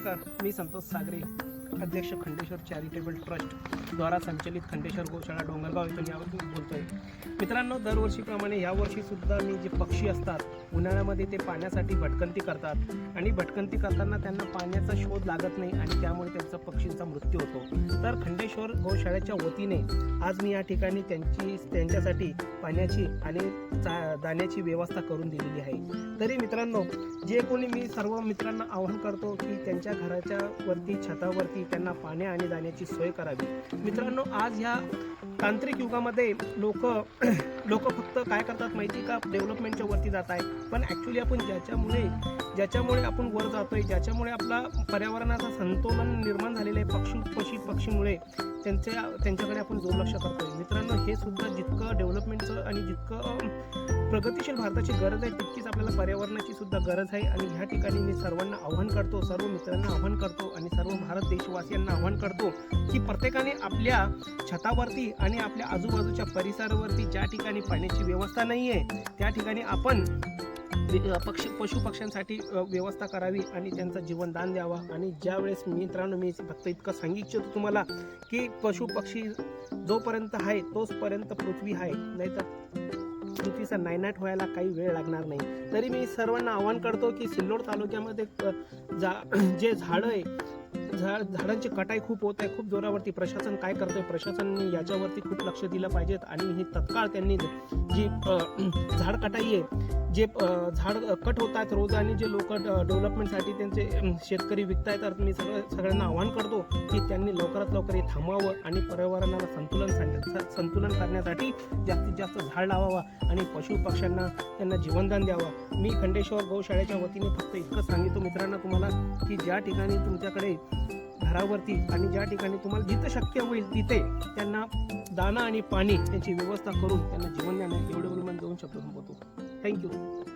नमस्कार मी संतोष सागरे. अध्यक्ष Khandeshwar charitable trust द्वारा संचलित खंडेश्वर गोशाळा डोंगरगाव इथून यावर बोलतोय मित्रांनो दरवर्षीप्रमाणे यावर्षी सुद्धा मी जे पक्षी असतात उन्हाळ्यामध्ये ते पाण्यासाठी भटकंती करतात. आणि भटकंती करताना त्यांना पाण्याचा शोध लागत नाही आणि त्यामुळे त्यांचा पक्षींचा मृत्यू होतो. तर खंडेश्वर गोशाळेच्या वतीने आज मी या ठिकाणी त्यांची त्यांच्यासाठी पाण्याची आणि दाण्याची व्यवस्था करून दिलेली आहे. तरी मित्रांनो जे कोणी मी सर्व मित्रांना आवाहन करतो की त्यांच्या घराच्या वरती छतावरती त्यांना पाण्या आणि जाण्याची सोय करावी. मित्रांनो आज ह्या तांत्रिक युगामध्ये लोक लोक फक्त काय करतात माहिती का? डेव्हलपमेंटच्या वरती जात आहे पण ॲक्च्युली आपण ज्याच्यामुळे ज्याच्यामुळे आपण वर जातो आहे ज्याच्यामुळे आपला पर्यावरणाचा संतुलन निर्माण झालेलं आहे पक्षी पशी पक्षीमुळे त्यांच्या त्यांच्याकडे आपण दुर्लक्ष करतोय. मित्रांनो हे सुद्धा जितकं डेव्हलपमेंटचं आणि जितकं प्रगतिशील भारताची गरज आहे तितकीच आपल्याला पर्यावरणाची सुद्धा गरज आहे. आणि ह्या ठिकाणी मी सर्वांना आव्हान करतो सर्व मित्रांना आव्हान करतो आणि सर्व भारत देशवासियांना आव्हान करतो की प्रत्येकाने आपल्या छतावरती आणि आपल्या आजूबाजूच्या परिसरावरती ज्या ठिकाणी पाण्याची व्यवस्था नाही आहे त्या ठिकाणी आपण वि- पक्षी पशु पक्ष्यांसाठी व्यवस्था करावी आणि त्यांचं जीवनदान द्यावा. आणि ज्यावेळेस मित्रांनो मी फक्त इतकं सांगू इच्छितो तुम्हाला की पशु पक्षी जोपर्यंत आहे तोचपर्यंत पृथ्वी आहे. नाहीतर पृथ्वीचा नायनाट व्हायला काही वेळ लागणार नाही. तरी मी सर्वांना आवाहन करतो की सिल्लोड तालुक्यामध्ये जा जे झाडं आहे झाड झाडांची कटाई खूप होत आहे खूप जोरावरती प्रशासन काय करतोय प्रशासनाने याच्यावरती खूप लक्ष दिलं पाहिजेत आणि ही तत्काळ त्यांनी जी झाड कटाई आहे जे झाड कट होतात रोज आणि जे लोक डेव्हलपमेंटसाठी त्यांचे शेतकरी विकतायत तर मी सगळं सगळ्यांना आवाहन करतो की त्यांनी लवकरात लवकर हे थांबवावं आणि पर्यावरणाला संतुलन संतुलन करण्यासाठी जास्तीत जास्त झाड लावावा आणि पशु पक्ष्यांना त्यांना जीवनदान द्यावं. मी खंडेश्वर गौशाळेच्या वतीने फक्त इतकं सांगितलं मित्रांनो तुम्हाला की ज्या ठिकाणी तुमच्याकडे घरावरती आणि ज्या ठिकाणी तुम्हाला जिथं शक्य होईल तिथे त्यांना दाना आणि पाणी त्यांची व्यवस्था करून त्यांना जीवन देणं एवढं बोलून दोन शब्द संपवतो Thank you.